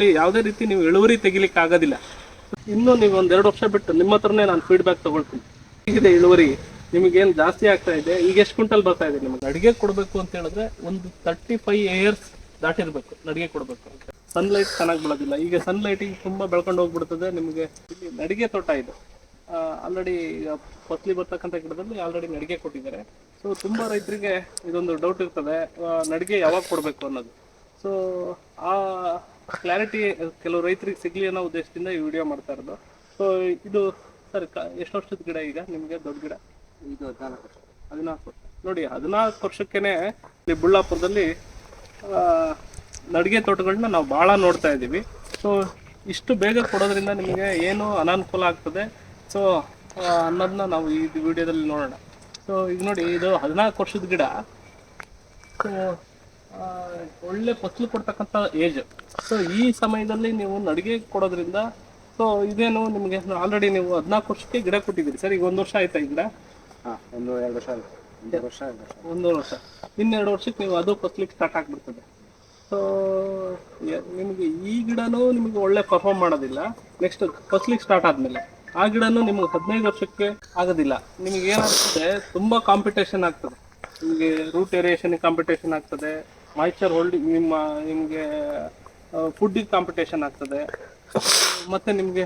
ಇದರಲ್ಲಿ ಯಾವುದೇ ರೀತಿ ನೀವು ಇಳುವರಿ ತೆಗಿಲಿಕ್ಕೆ ಆಗೋದಿಲ್ಲ ಇನ್ನು ನೀವು ಒಂದು ಎರಡು ವರ್ಷ ಬಿಟ್ಟು ನಿಮ್ಮ ಹತ್ರನೇ ನಾನು ಫೀಡ್ಬ್ಯಾಕ್ ತಗೊಳ್ತೀನಿ. ಹೇಗಿದೆ ಇಳುವರಿ. ನಿಮಗೇನು ಜಾಸ್ತಿ ಆಗ್ತಾ ಇದೆ? ಈಗ ಎಷ್ಟು ಕ್ವಿಂಟಲ್ ಬರ್ತಾ ಇದೆ ನಿಮಗೆ? ಅಡುಗೆ ಕೊಡಬೇಕು ಅಂತ ಹೇಳಿದ್ರೆ ಒಂದು ತರ್ಟಿ ಫೈವ್ ಇಯರ್ಸ್ ದಾಟಿರ್ಬೇಕು ನಡಿಗೆ ಕೊಡಬೇಕು. ಅಂತ ಸನ್ಲೈಟ್ ಚೆನ್ನಾಗಿ ಬೀಳೋದಿಲ್ಲ. ಈಗ ಸನ್ಲೈಟಿಗೆ ತುಂಬಾ ಬೆಳ್ಕೊಂಡು ಹೋಗ್ಬಿಡ್ತದೆ ನಿಮಗೆ ಇಲ್ಲಿ ನಡಿಗೆ ತೋಟ ಇದು. ಆಲ್ರೆಡಿ ಈಗ ಫಸ್ಲಿ ಬರ್ತಕ್ಕಂಥ ಗಿಡದಲ್ಲಿ ಆಲ್ರೆಡಿ ನಡಿಗೆ ಕೊಟ್ಟಿದ್ದಾರೆ. ಸೊ ತುಂಬಾ ರೈತರಿಗೆ ಇದೊಂದು ಡೌಟ್ ಇರ್ತದೆ. ನಡಿಗೆ ಯಾವಾಗ ಕೊಡಬೇಕು ಅನ್ನೋದು. ಸೊ ಆ ಕ್ಲಾರಿಟಿ ಕೆಲವು ರೈತರಿಗೆ ಸಿಗ್ಲಿ ಅನ್ನೋ ಉದ್ದೇಶದಿಂದ ಈ ವಿಡಿಯೋ ಮಾಡ್ತಾ ಇರೋದು. ಸೊ ಇದು ಸರ್ ಎಷ್ಟು ವರ್ಷದ ಗಿಡ ಈಗ? ನಿಮಗೆ ದೊಡ್ಡ ಗಿಡ? ಇದು ಹದಿನಾಲ್ಕು ವರ್ಷ. ಹದಿನಾಲ್ಕು ನೋಡಿ ಹದಿನಾಲ್ಕು ವರ್ಷಕ್ಕೇನೆ ಇಲ್ಲಿ ಬುಳ್ಳಾಪುರದಲ್ಲಿ ನಡಿಗೆ ತೋಟಗಳನ್ನ ನಾವು ಭಾಳ ನೋಡ್ತಾ ಇದ್ದೀವಿ. ಸೊ ಇಷ್ಟು ಬೇಗ ಕೊಡೋದ್ರಿಂದ ನಿಮಗೆ ಏನು ಅನಾನುಕೂಲ ಆಗ್ತದೆ? ಸೊ ಅನ್ನೋದನ್ನ ನಾವು ಈ ವಿಡಿಯೋದಲ್ಲಿ ನೋಡೋಣ. ಸೊ ಈಗ ನೋಡಿ ಇದು ಹದಿನಾಲ್ಕು ವರ್ಷದ ಗಿಡ. ಸೊ ಒಳ್ಳೆ ಫಸಲು ಕೊಡ್ತಕ್ಕಂಥ ಏಜ್ ಸೊ ಈ ಸಮಯದಲ್ಲಿ ನೀವು ನಡಿಗೆ ಕೊಡೋದ್ರಿಂದ ಸೊ ಇದೇನು ನಿಮಗೆ ಆಲ್ರೆಡಿ ನೀವು ಹದಿನಾಲ್ಕು ವರ್ಷಕ್ಕೆ ಗಿಡ ಕೊಟ್ಟಿದ್ದೀರಿ. ಸರ್ ಈಗ ಒಂದು ವರ್ಷ ಆಯ್ತಾ ಈ ಗಿಡ? ಹಾಂ ಒಂದು ಎರಡು ವರ್ಷ ಆಯ್ತು. ವರ್ಷ ಎರಡು ವರ್ಷ. ಒಂದೂವರೆ ವರ್ಷ. ಇನ್ನೆರಡು ವರ್ಷಕ್ಕೆ ನೀವು ಅದು ಫಸ್ಲಿಕ್ಕೆ ಸ್ಟಾರ್ಟ್ ಆಗ್ಬಿಡ್ತದೆ. ಸೊ ನಿಮಗೆ ಈ ಗಿಡನೂ ನಿಮಗೆ ಒಳ್ಳೆ ಪರ್ಫಾರ್ಮ್ ಮಾಡೋದಿಲ್ಲ. ನೆಕ್ಸ್ಟ್ ಫಸ್ಲಿಗೆ ಸ್ಟಾರ್ಟ್ ಆದ್ಮೇಲೆ. ಆ ಗಿಡನೂ ನಿಮಗೆ ಹದಿನೈದು ವರ್ಷಕ್ಕೆ ಆಗೋದಿಲ್ಲ. ನಿಮಗೆ ಏನಾಗ್ತದೆ ತುಂಬ ಕಾಂಪಿಟೇಷನ್ ಆಗ್ತದೆ. ನಿಮಗೆ ರೂಟ್ ಏರಿಯೇಷನ್ ಕಾಂಪಿಟೇಷನ್ ಆಗ್ತದೆ. ಮಾಯ್ಚರ್ ಹೋಲ್ಡಿಂಗ್ ನಿಮ್ಮ, ನಿಮಗೆ ಫುಡ್ಡಿಗೆ ಕಾಂಪಿಟೇಷನ್ ಆಗ್ತದೆ. ಮತ್ತೆ ನಿಮಗೆ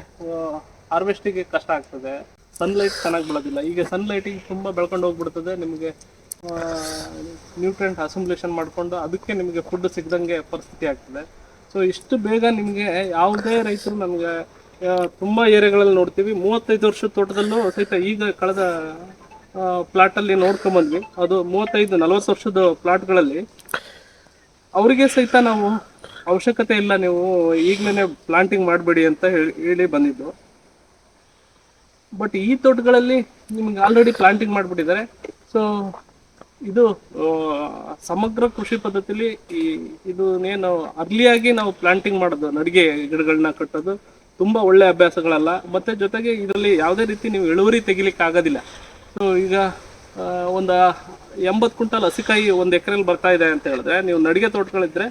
ಹಾರ್ವೆಸ್ಟಿಗೆ ಕಷ್ಟ ಆಗ್ತದೆ. ಸನ್ಲೈಟ್ ಚೆನ್ನಾಗಿ ಬೀಳೋದಿಲ್ಲ. ಈಗ ಸನ್ಲೈಟಿಗೆ ತುಂಬ ಬೆಳ್ಕೊಂಡು ಹೋಗ್ಬಿಡ್ತದೆ. ನಿಮಗೆ ನ್ಯೂಟ್ರೆಂಟ್ ಅಸಂಬ್ಲೇಷನ್ ಮಾಡಿಕೊಂಡು ಅದಕ್ಕೆ ನಿಮಗೆ ಫುಡ್ ಸಿಗ್ದಂಗೆ ಪರಿಸ್ಥಿತಿ ಆಗ್ತದೆ. ಸೊ ಇಷ್ಟು ಬೇಗ ನಿಮಗೆ ಯಾವುದೇ ರೈತರು ನಮಗೆ ತುಂಬ ಏರಿಯಾಗಳಲ್ಲಿ ನೋಡ್ತೀವಿ. ಮೂವತ್ತೈದು ವರ್ಷದ ತೋಟದಲ್ಲೂ ಸಹಿತ ಈಗ ಕಳೆದ ಪ್ಲಾಟಲ್ಲಿ ನೋಡ್ಕೊಂಬಂದ್ವಿ ಅದು ಮೂವತ್ತೈದು ನಲವತ್ತು ವರ್ಷದ ಪ್ಲಾಟ್ಗಳಲ್ಲಿ ಅವರಿಗೆ ಸಹಿತ ನಾವು ಅವಶ್ಯಕತೆ ಇಲ್ಲ, ನೀವು ಈಗಲೇ ಪ್ಲಾಂಟಿಂಗ್ ಮಾಡಬೇಡಿ ಅಂತ ಹೇಳಿ ಬಂದಿದ್ದು. ಬಟ್ ಈ ತೋಟಗಳಲ್ಲಿ ನಿಮ್ಗೆ ಆಲ್ರೆಡಿ ಪ್ಲಾಂಟಿಂಗ್ ಮಾಡಿಬಿಟ್ಟಿದ್ದಾರೆ. ಸೊ ಇದು ಸಮಗ್ರ ಕೃಷಿ ಪದ್ಧತಿಲಿ ಈ ಇದು ಏನು ಅರ್ಲಿಯಾಗಿ ನಾವು ಪ್ಲಾಂಟಿಂಗ್ ಮಾಡೋದು, ನಡಿಗೆ ಗಿಡಗಳನ್ನ ಕಟ್ಟೋದು ತುಂಬಾ ಒಳ್ಳೆ ಅಭ್ಯಾಸಗಳಲ್ಲ. ಮತ್ತೆ ಜೊತೆಗೆ ಇದರಲ್ಲಿ ಯಾವುದೇ ರೀತಿ ನೀವು ಇಳುವರಿ ತೆಗಿಲಿಕ್ಕೆ ಆಗೋದಿಲ್ಲ ಸೊ ಈಗ ಒಂದು ಎಂಬತ್ತು ಕ್ವಿಂಟಲ್ ಹಸಿಕಾಯಿ ಒಂದು ಎಕರೆಲಿ ಬರ್ತಾ ಇದೆ ಅಂತ ಹೇಳಿದ್ರೆ, ನೀವು ನಡಿಗೆ ತೋಟಗಳಿದ್ರೆ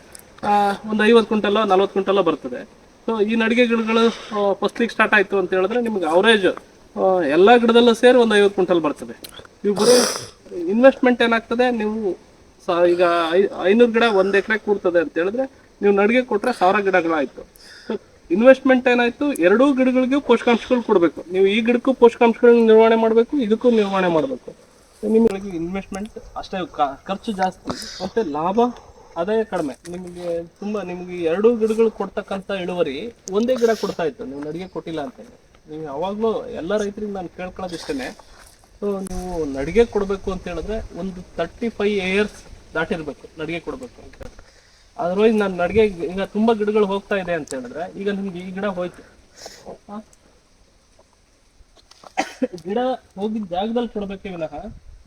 ಒಂದು ಐವತ್ತು ಕ್ವಿಂಟಲ್, ನಲ್ವತ್ತು ಕ್ವಿಂಟಲ್ ಬರ್ತದೆ. ಸೊ ಈ ನಡಿಗೆ ಗಿಡಗಳು ಫಸ್ಟ್ಲಿಗೆ ಸ್ಟಾರ್ಟ್ ಆಯಿತು ಅಂತ ಹೇಳಿದ್ರೆ ನಿಮ್ಗೆ ಅವರೇಜ್ ಎಲ್ಲ ಗಿಡದಲ್ಲೂ ಸೇರಿ ಒಂದು ಐವತ್ತು ಕ್ವಿಂಟಲ್ ಬರ್ತದೆ. ನೀವು ಬರೀ ಇನ್ವೆಸ್ಟ್ಮೆಂಟ್ ಏನಾಗ್ತದೆ, ನೀವು ಸ, ಈಗ ಐ, ಐನೂರು ಗಿಡ ಒಂದು ಎಕರೆ ಕೂರ್ತದೆ ಅಂತ ಹೇಳಿದ್ರೆ ನೀವು ನಡಿಗೆ ಕೊಟ್ಟರೆ ಸಾವಿರ ಗಿಡಗಳಾಯಿತು. ಸೊ ಇನ್ವೆಸ್ಟ್ಮೆಂಟ್ ಏನಾಯಿತು, ಎರಡೂ ಗಿಡಗಳಿಗೂ ಪೋಷಕಾಂಶಗಳು ಕೊಡಬೇಕು. ನೀವು ಈ ಗಿಡಕ್ಕೂ ಪೋಷಕಾಂಶಗಳನ್ನ ನಿರ್ವಹಣೆ ಮಾಡಬೇಕು, ಇದಕ್ಕೂ ನಿರ್ವಹಣೆ ಮಾಡಬೇಕು. ನಿಮಗೆ ಇನ್ವೆಸ್ಟ್ಮೆಂಟ್ ಅಷ್ಟೇ ಖರ್ಚು ಜಾಸ್ತಿ, ಮತ್ತೆ ಲಾಭ ಆದಾಯ ಕಡಿಮೆ. ನಿಮಗೆ ತುಂಬಾ, ನಿಮಗೆ ಎರಡೂ ಗಿಡಗಳು ಕೊಡ್ತಕ್ಕಂಥ ಇಳುವರಿ ಒಂದೇ ಗಿಡ ಕೊಡ್ತಾ ಇತ್ತು. ನೀವು ನಡಿಗೆ ಕೊಟ್ಟಿಲ್ಲ ಅಂತ ಹೇಳಿ ನೀವು ಯಾವಾಗಲೂ ಎಲ್ಲ ರೈತರಿಗೆ ನಾನು ಕೇಳ್ಕೊಳ್ಳೋದು ಇಷ್ಟೇ ಸೊ ನೀವು ನಡಿಗೆ ಕೊಡಬೇಕು ಅಂತ ಹೇಳಿದ್ರೆ ಒಂದು ತರ್ಟಿ ಫೈವ್ ಇಯರ್ಸ್ ದಾಟಿರ್ಬೇಕು, ನಡಿಗೆ ಕೊಡಬೇಕು ಅಂತ ಅದರ್ವೈಸ್ ನಾನು ನಡಿಗೆ ಈಗ ತುಂಬಾ ಗಿಡಗಳು ಹೋಗ್ತಾ ಇದೆ ಅಂತ ಹೇಳಿದ್ರೆ ಈಗ ನಿಮ್ಗೆ ಈ ಗಿಡ ಹೋಯ್ತು? ಗಿಡ ಹೋಗಿದ್ದ ಜಾಗದಲ್ಲಿ ಕೊಡಬೇಕೇ ವಿನಃ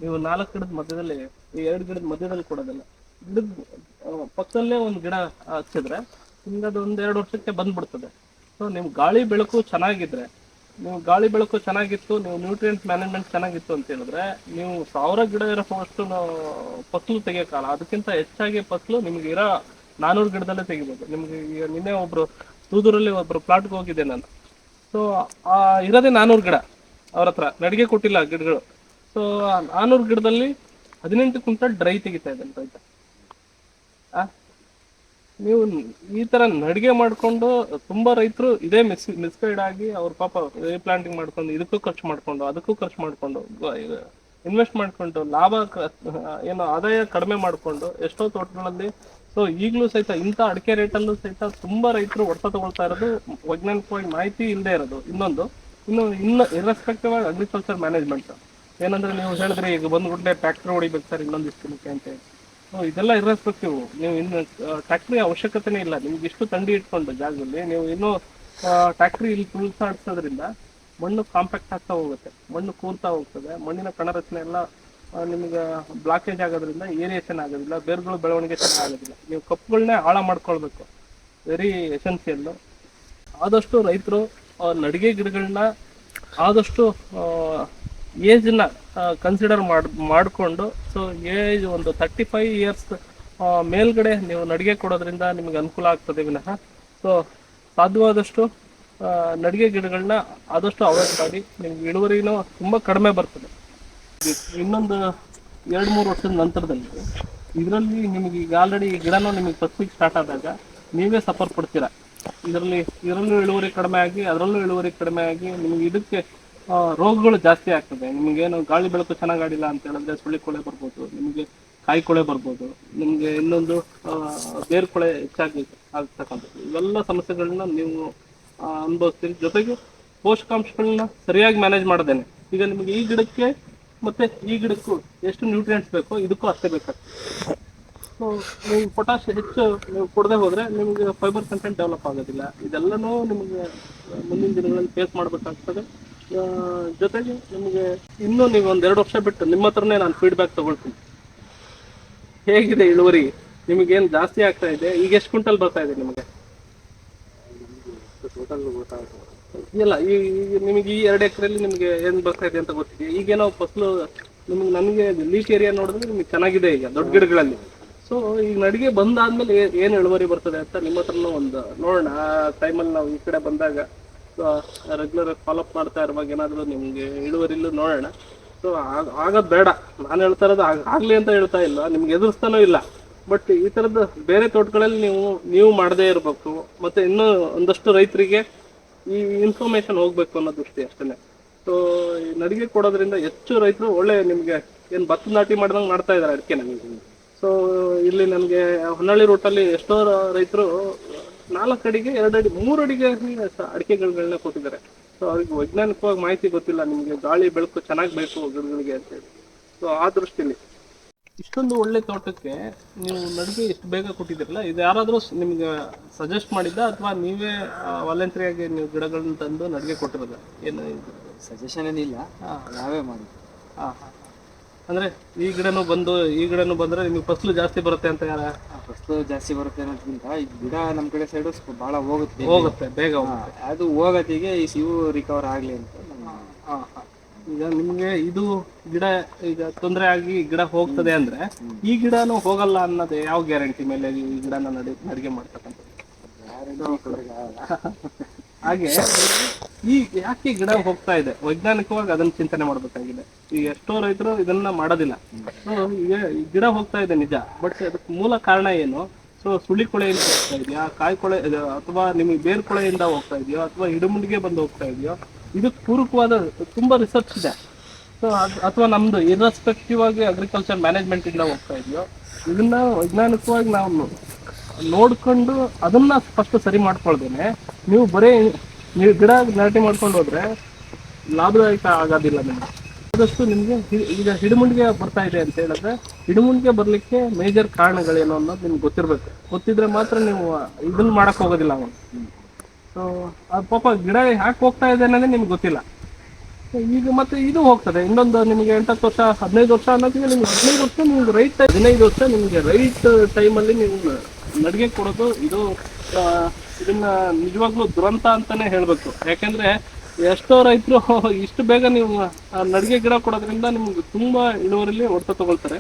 ನೀವು ನಾಲ್ಕು ಗಿಡದ ಮಧ್ಯದಲ್ಲಿ ಈ ಎರಡು ಗಿಡದ ಮಧ್ಯದಲ್ಲಿ ಕೊಡೋದಲ್ಲ. ಗಿಡದ ಪಕ್ಕದಲ್ಲೇ ಒಂದು ಗಿಡ ಹಚ್ಚಿದ್ರೆ ನಿಮ್ಗೆ ಅದು ಎರಡು ವರ್ಷಕ್ಕೆ ಬಂದ್ಬಿಡ್ತದೆ. ಸೊ ನಿಮ್ ಗಾಳಿ ಬೆಳಕು ಚೆನ್ನಾಗಿದ್ರೆ, ನೀವು ಗಾಳಿ ಬೆಳಕು ಚೆನ್ನಾಗಿತ್ತು, ನೀವು ನ್ಯೂಟ್ರಿಯೆಂಟ್ ಮ್ಯಾನೇಜ್ಮೆಂಟ್ ಚೆನ್ನಾಗಿತ್ತು ಅಂತ ಹೇಳಿದ್ರೆ, ನೀವು ಸಾವಿರ ಗಿಡ ಇರೋ ಅಷ್ಟು ಫಸಲು ತೆಗಿಯೋಕ್ಕಾಗಲ್ಲ. ಅದಕ್ಕಿಂತ ಹೆಚ್ಚಾಗಿ ಫಸಲು ನಿಮ್ಗೆ ಇರೋ ನಾನೂರು ಗಿಡದಲ್ಲೇ ತೆಗಿಬೋದು. ನಿಮ್ಗೆ ಈಗ ನಿನ್ನೆ ಒಬ್ರು ತೂದೂರಲ್ಲಿ ಒಬ್ರು ಪ್ಲಾಟ್ಗೆ ಹೋಗಿದ್ದೆ ನಾನು. ಸೊ ಆ, ಇರೋದೇ ನಾನೂರು ಗಿಡ. ಅವ್ರ ಹತ್ರ, ನಡಿಗೆ ಕೊಟ್ಟಿಲ್ಲ ಗಿಡಗಳು. ಸೊ ನಾನೂರು ಗಿಡದಲ್ಲಿ ಹದಿನೆಂಟು ಕ್ವಿಂಟಲ್ ಡ್ರೈ ತೆಗಿತಾ ಇದ್ದಾನೆ ರೈತ? ನೀವು ಈ ತರ ನಡಿಗೆ ಮಾಡ್ಕೊಂಡು ತುಂಬಾ ರೈತರು ಇದೇ ಮಿಸ್ ಮಿಸ್ಗೈಡ್ ಆಗಿ ಅವ್ರ ಪಾಪ ರೀಪ್ಲಾಂಟಿಂಗ್ ಮಾಡ್ಕೊಂಡು ಇದಕ್ಕೂ ಖರ್ಚು ಮಾಡ್ಕೊಂಡು, ಅದಕ್ಕೂ ಖರ್ಚು ಮಾಡ್ಕೊಂಡು ಇನ್ವೆಸ್ಟ್ ಮಾಡ್ಕೊಂಡು, ಲಾಭ ಏನು ಆದಾಯ ಕಡಿಮೆ ಮಾಡ್ಕೊಂಡು ಎಷ್ಟೋ ತೋಟಗಳಲ್ಲಿ ಸೊ, ಈಗಲೂ ಸಹಿತ ಇಂಥ ಅಡಿಕೆ ರೇಟಲ್ಲೂ ಸಹಿತ ತುಂಬಾ ರೈತರು ಹೊಡೆತ ತಗೊಳ್ತಾ ಇರೋದು, ವೈಜ್ಞಾನಿಕವಾಗಿ ಮಾಹಿತಿ ಇಲ್ಲದೆ ಇರೋದು ಇನ್ನೊಂದು. ಇನ್ನು ಇನ್ನು ಇರ್ರೆಸ್ಪೆಕ್ಟಿವ್ ಆಗಿ ಅಗ್ರಿಕಲ್ಚರ್ ಮ್ಯಾನೇಜ್ಮೆಂಟ್ ಏನಂದ್ರೆ ನೀವು ಹೇಳಿದ್ರೆ ಈಗ ಬಂದ್ಬಿಟ್ಟೆ ಟ್ರ್ಯಾಕ್ಟರ್ ಹೊಡಿಬೇಕು ಸರ್ ಇನ್ನೊಂದಿಷ್ಟು ದಿನಕ್ಕೆ ಅಂತ ಇದೆಲ್ಲ ಇರ್ರೆಸ್ಪೆಕ್ಟಿವ್. ನೀವು ಇನ್ನು ಟ್ಯಾಕ್ಟ್ರಿ ಅವಶ್ಯಕತೆನೇ ಇಲ್ಲ. ನಿಮ್ಗೆ ಇಷ್ಟು ತಂಡಿ ಇಟ್ಕೊಂಡು ಜಾಗದಲ್ಲಿ ನೀವು ಇನ್ನೂ ಟ್ಯಾಕ್ಟ್ರಿ ಇಲ್ಲಿ ತುಳಿಸಾಡ್ಸೋದ್ರಿಂದ ಮಣ್ಣು ಕಾಂಪ್ಯಾಕ್ಟ್ ಆಗ್ತಾ ಹೋಗುತ್ತೆ. ಮಣ್ಣು ಕೂರ್ತಾ ಹೋಗ್ತದೆ. ಮಣ್ಣಿನ ಕಣರಚನೆ ಎಲ್ಲ ನಿಮ್ಗೆ ಬ್ಲಾಕೇಜ್ ಆಗೋದ್ರಿಂದ ಏರಿಯೇಷನ್ ಆಗೋದಿಲ್ಲ. ಬೇರುಗಳು ಬೆಳವಣಿಗೆ ಚೆನ್ನಾಗೋದಿಲ್ಲ. ನೀವು ಕಪ್ಪುಗಳನ್ನೇ ಹಾಳ ಮಾಡ್ಕೊಳ್ಬೇಕು. ವೆರಿ ಎಸೆನ್ಸಿಯಲ್ಲು ಆದಷ್ಟು ರೈತರು ನಡಿಗೆ ಗಿಡಗಳನ್ನ ಆದಷ್ಟು ಏಜ್ನ ಕನ್ಸಿಡರ್ ಮಾಡ್, ಮಾಡಿಕೊಂಡು ಸೊ ಏಜ್ ಒಂದು ತರ್ಟಿ ಫೈವ್ ಇಯರ್ಸ್ ಮೇಲ್ಗಡೆ ನೀವು ನಡಿಗೆ ಕೊಡೋದ್ರಿಂದ ನಿಮಗೆ ಅನುಕೂಲ ಆಗ್ತದೆ ವಿನಃ. ಸೊ ಸಾಧ್ಯವಾದಷ್ಟು ನಡಿಗೆ ಗಿಡಗಳನ್ನ ಆದಷ್ಟು ಅವಾಯ್ಡ್ ಮಾಡಿ, ನಿಮ್ಗೆ ಇಳುವರಿನೂ ತುಂಬ ಕಡಿಮೆ ಬರ್ತದೆ. ಇನ್ನೊಂದು ಎರಡು, ಮೂರು ವರ್ಷದ ನಂತರದಲ್ಲಿ, ಇದರಲ್ಲಿ ನಿಮಗೆ ಈಗ ಆಲ್ರೆಡಿ ಈ ಗಿಡನೂ ನಿಮಗೆ ಫಸ್ಟಿಗೆ ಸ್ಟಾರ್ಟ್ ಆದಾಗ ನೀವೇ ಸಫರ್ ಪಡ್ತೀರಾ? ಇದರಲ್ಲಿ, ಇದರಲ್ಲೂ ಇಳುವರಿ ಕಡಿಮೆ ಆಗಿ, ಅದರಲ್ಲೂ ಇಳುವರಿ ಕಡಿಮೆ ಆಗಿ, ನಿಮಗೆ ಇದಕ್ಕೆ ರೋಗಗಳು ಜಾಸ್ತಿ ಆಗ್ತದೆ. ನಿಮಗೇನು ಗಾಳಿ ಬೆಳಕು ಚೆನ್ನಾಗಿ ಆಡಿಲ್ಲ ಅಂತ ಹೇಳಿದ್ರೆ ಸುಳಿ ಕೊಳೆ ಬರ್ಬೋದು, ನಿಮಗೆ ಕಾಯಿ ಕೊಳೆ ಬರ್ಬೋದು, ನಿಮಗೆ ಇನ್ನೊಂದು ಬೇರು ಕೊಳೆ ಹೆಚ್ಚಾಗಿ ಆಗ್ತಕ್ಕಂಥದ್ದು. ಇವೆಲ್ಲ ಸಮಸ್ಯೆಗಳನ್ನ ನೀವು ಅನುಭವಿಸ್ತೀರಿ. ಜೊತೆಗೆ ಪೋಷಕಾಂಶಗಳನ್ನ ಸರಿಯಾಗಿ ಮ್ಯಾನೇಜ್ ಮಾಡ್ದೇನೆ. ಈಗ ನಿಮಗೆ ಈ ಗಿಡಕ್ಕೆ ಮತ್ತೆ ಈ ಗಿಡಕ್ಕೂ ಎಷ್ಟು ನ್ಯೂಟ್ರಿಯೆಂಟ್ಸ್ ಬೇಕೋ ಇದಕ್ಕೂ ಅಷ್ಟೇ ಬೇಕಾಗ್ತದೆ. ಸೊ ನೀವು ಪೊಟ್ಯಾಶ್ ಹೆಚ್ಚು ನೀವು ಕೊಡದೆ ಹೋದ್ರೆ ನಿಮಗೆ ಫೈಬರ್ ಕಂಟೆಂಟ್ ಡೆವಲಪ್ ಆಗೋದಿಲ್ಲ. ಇದೆಲ್ಲನೂ ನಿಮಗೆ ಮುಂದಿನ ದಿನಗಳಲ್ಲಿ ಫೇಸ್ ಮಾಡಬೇಕಾಗ್ತದೆ. ಜೊತೆಗೆ ನಿಮಗೆ ಇನ್ನೂ ನೀವು ಒಂದು ಎರಡು ವರ್ಷ ಬಿಟ್ಟು ನಿಮ್ಮ ಹತ್ರನೇ ನಾನು ಫೀಡ್ಬ್ಯಾಕ್ ತಗೊಳ್ತೀನಿ. ಹೇಗಿದೆ ಇಳುವರಿ? ನಿಮಗೇನು ಜಾಸ್ತಿ ಆಗ್ತಾ ಇದೆ? ಈಗ ಎಷ್ಟು ಕ್ವಿಂಟಲ್ ಬರ್ತಾ ಇದೆ ನಿಮಗೆ? ಇಲ್ಲ, ಈ ನಿಮಗೆ ಈ ಎರಡು ಎಕರೆಯಲ್ಲಿ ನಿಮಗೆ ಏನು ಬರ್ತಾ ಇದೆ ಅಂತ ಗೊತ್ತಿದೆ. ಈಗೇನೋ ಫಸಲು ನಿಮಗೆ ನನಗೆ ಲೀಚ್ ಏರಿಯಾ ನೋಡಿದ್ರೆ ನಿಮಗೆ ಚೆನ್ನಾಗಿದೆ ಈಗ, ದೊಡ್ಡ ಗಿಡಗಳಲ್ಲಿ. ಸೊ ಈಗ ನಡಿಗೆ ಬಂದಾದ್ಮೇಲೆ ಏನು ಇಳುವರಿ ಬರ್ತದೆ ಅಂತ ನಿಮ್ಮ ಹತ್ರನೂ ಒಂದು ನೋಡೋಣ. ಆ ಟೈಮಲ್ಲಿ ನಾವು ಈ ಕಡೆ ಬಂದಾಗ ರೆಗ್ಯುಲರ್ ಫಾಲೋಅಪ್ ಮಾಡ್ತಾ ಇರುವಾಗ ಏನಾದರೂ ನಿಮಗೆ ಇಳುವರಿಲ್ಲೂ ನೋಡೋಣ. ಸೊ ಆಗೋದು ಬೇಡ. ನಾನು ಹೇಳ್ತಾ ಇರೋದು ಆಗಲಿ ಅಂತ ಹೇಳ್ತಾ ಇಲ್ಲ. ನಿಮ್ಗೆ ಎದುರಿಸ್ತಾನೂ ಇಲ್ಲ. ಬಟ್ ಈ ಥರದ್ದು ಬೇರೆ ತೋಟಗಳಲ್ಲಿ ನೀವು ನೀವು ಮಾಡದೇ ಇರಬೇಕು. ಮತ್ತು ಇನ್ನೂ ಒಂದಷ್ಟು ರೈತರಿಗೆ ಈ ಇನ್ಫಾರ್ಮೇಷನ್ ಹೋಗಬೇಕು ಅನ್ನೋ ದೃಷ್ಟಿ ಅಷ್ಟೇ ಸೊ ನಡಿಗೆ ಕೊಡೋದ್ರಿಂದ ಹೆಚ್ಚು ರೈತರು ಒಳ್ಳೆ ನಿಮಗೆ ಏನು ಭತ್ತ ನಾಟಿ ಮಾಡ್ದಂಗೆ ಮಾಡ್ತಾ ಇದ್ದಾರೆ ಅಡಿಕೆ ಸೊ ಇಲ್ಲಿ ನನಗೆ ಹೊನ್ನಾಳಿ ರೂಟಲ್ಲಿ ಎಷ್ಟೋ ರೈತರು ನಾಲ್ಕು ಅಡಿಗೆ ಎರಡು ಅಡಿ ಮೂರು ಅಡಿಗೆ ಅಡಿಕೆಗಳನ್ನ ಕೊಟ್ಟಿದ್ದಾರೆ. ಸೊ ಅವ್ರಿಗೆ ವೈಜ್ಞಾನಿಕವಾಗಿ ಮಾಹಿತಿ ಗೊತ್ತಿಲ್ಲ ನಿಮಗೆ ಗಾಳಿ ಬೆಳಕು ಚೆನ್ನಾಗಿ ಬೇಕು ಗಿಡಗಳಿಗೆ ಅಂತೇಳಿ. ಸೊ ಆ ದೃಷ್ಟಿಲಿ. ಇಷ್ಟೊಂದು ಒಳ್ಳೆ ತೋಟಕ್ಕೆ ನೀವು ನಡುಗೆ ಇಷ್ಟು ಬೇಗ ಕೊಟ್ಟಿದ್ದೀರಲ್ಲ ಇದು ಯಾರಾದರೂ ನಿಮ್ಗೆ ಸಜೆಸ್ಟ್ ಮಾಡಿದ್ದ ಅಥವಾ ನೀವೇ ವಾಲಂಟಿಯಾಗಿ ನೀವು ಗಿಡಗಳನ್ನ ತಂದು ನಡುಗೆ ಕೊಟ್ಟಿರೋದ? ಏನು ಸಜೆಷನ್ ಏನಿಲ್ಲ. ಹಾಂ. ನಾವೇ ಮಾಡಿ ಹಾಂ ಹಾಂ. ಅಂದರೆ ಈ ಗಿಡನೂ ಬಂದು ಈ ಗಿಡನೂ ಬಂದರೆ ನಿಮಗೆ ಫಸಲು ಜಾಸ್ತಿ ಬರುತ್ತೆ ಅಂತ ಯಾರ? ಫಸ್ಲು ಜಾಸ್ತಿ ಬರುತ್ತೆ ಅನ್ನೋದ್ಕಿಂತ ಈ ಗಿಡ ನಮ್ಮ ಕಡೆ ಸೈಡು ಭಾಳ ಹೋಗುತ್ತೆ. ಹೋಗುತ್ತೆ ಬೇಗ ಹೋಗುತ್ತೆ. ಅದು ಹೋಗತ್ತಿಗೆ ಈ ಸಿವು ರಿಕವರ್ ಆಗಲಿ ಅಂತ ಹಾಂ ಈಗ ನಿಮಗೆ ಇದು ಗಿಡ ಈಗ ತೊಂದರೆ ಆಗಿ ಗಿಡ ಹೋಗ್ತದೆ ಅಂದರೆ ಈ ಗಿಡನೂ ಹೋಗಲ್ಲ ಅನ್ನೋದು ಯಾವ ಗ್ಯಾರಂಟಿ ಮೇಲೆ ಈ ಗಿಡನ ನಡಿ ನಡಿಗೆ ಮಾಡ್ತಕ್ಕಂಥದ್ದು. ಹಾಗೆ ಈ ಯಾಕೆ ಗಿಡ ಹೋಗ್ತಾ ಇದೆ? ವೈಜ್ಞಾನಿಕವಾಗಿ ಅದನ್ನ ಚಿಂತನೆ ಮಾಡ್ಬೇಕಾಗಿದೆ. ಈ ಎಷ್ಟೋ ರೈತರು ಇದನ್ನ ಮಾಡೋದಿಲ್ಲ. ಸೊ ಈಗ ಗಿಡ ಹೋಗ್ತಾ ಇದೆ ನಿಜ. ಬಟ್ ಅದಕ್ಕೆ ಮೂಲ ಕಾರಣ ಏನು? ಸೊ ಸುಳಿ ಕೊಳೆಯಿಂದ ಹೋಗ್ತಾ ಇದೆಯಾ? ಕಾಯಿ ಕೊಳೆ ಅಥವಾ ನಿಮಗೆ ಬೇರ್ ಕೊಳೆಯಿಂದ ಹೋಗ್ತಾ ಇದೆಯೋ? ಅಥವಾ ಇಡುಮುಂಡಿಗೆ ಬಂದು ಹೋಗ್ತಾ ಇದೆಯೋ? ಇದಕ್ಕೆ ಪೂರಕವಾದ, ತುಂಬಾ ರಿಸರ್ಚ್ ಇದೆ. ಸೊ ಅಥವಾ ನಮ್ದು ಇರ್ರೆಸ್ಪೆಕ್ಟಿವ್ ಆಗಿ ಅಗ್ರಿಕಲ್ಚರ್ ಮ್ಯಾನೇಜ್ಮೆಂಟ್ ಇಂದ ಹೋಗ್ತಾ ಇದೆಯೋ? ಇದನ್ನ ವೈಜ್ಞಾನಿಕವಾಗಿ ನಾವು ನೋಡ್ಕೊಂಡು ಅದನ್ನ ಫಸ್ಟ್ ಸರಿ ಮಾಡ್ಕೊಳ್ದೇನೆ. ನೀವು ಬರೀ ನೀವು ಗಿಡ ನಾಟಿ ಮಾಡ್ಕೊಂಡು ಹೋದ್ರೆ ಲಾಭದಾಯಕ ಆಗೋದಿಲ್ಲ ನಿಮ್ಗೆ. ಆದಷ್ಟು ನಿಮಗೆ ಈಗ ಹಿಡಿಮುಂಡಿಗೆ ಬರ್ತಾ ಇದೆ ಅಂತ ಹೇಳಿದ್ರೆ ಹಿಡಿಮುಂಡಿಗೆ ಬರಲಿಕ್ಕೆ ಮೇಜರ್ ಕಾರಣಗಳೇನು ಅನ್ನೋದು ನಿಮ್ಗೆ ಗೊತ್ತಿರಬೇಕು. ಗೊತ್ತಿದ್ರೆ ಮಾತ್ರ ನೀವು ಇದನ್ನ ಮಾಡಕ್ ಹೋಗೋದಿಲ್ಲ ಅವನು. ಸೊ ಅದು ಪಾಪ ಗಿಡ ಯಾಕೆ ಹೋಗ್ತಾ ಇದೆ ಅನ್ನೋದೇ ನಿಮ್ಗೆ ಗೊತ್ತಿಲ್ಲ. ಈಗ ಮತ್ತೆ ಇದು ಹೋಗ್ತದೆ. ಇನ್ನೊಂದು ನಿಮಗೆ ಎಂಟತ್ತು ವರ್ಷ, ಹದಿನೈದು ವರ್ಷ ಅನ್ನೋದಕ್ಕೆ ನಿಮ್ಗೆ ಹದಿನೈದು ವರ್ಷ ನಿಮ್ಗೆ ರೈಟ್ ಹದಿನೈದು ವರ್ಷ ನಿಮಗೆ ರೈಟ್ ಟೈಮಲ್ಲಿ ನೀವು ನಡಿಗೆ ಕೊಡೋದು ಇದು ಇದನ್ನ ನಿಜವಾಗ್ಲೂ ದುರಂತ ಅಂತಾನೆ ಹೇಳ್ಬೇಕು. ಯಾಕಂದ್ರೆ ಎಷ್ಟೋ ರೈತರು ಇಷ್ಟು ಬೇಗ ನೀವು ನಡಿಗೆ ಗಿಡ ಕೊಡೋದ್ರಿಂದ ನಿಮ್ಗೆ ತುಂಬಾ ಇಳುವರಿಲಿ ಹೊಡ್ತ ತಗೊಳ್ತಾರೆ.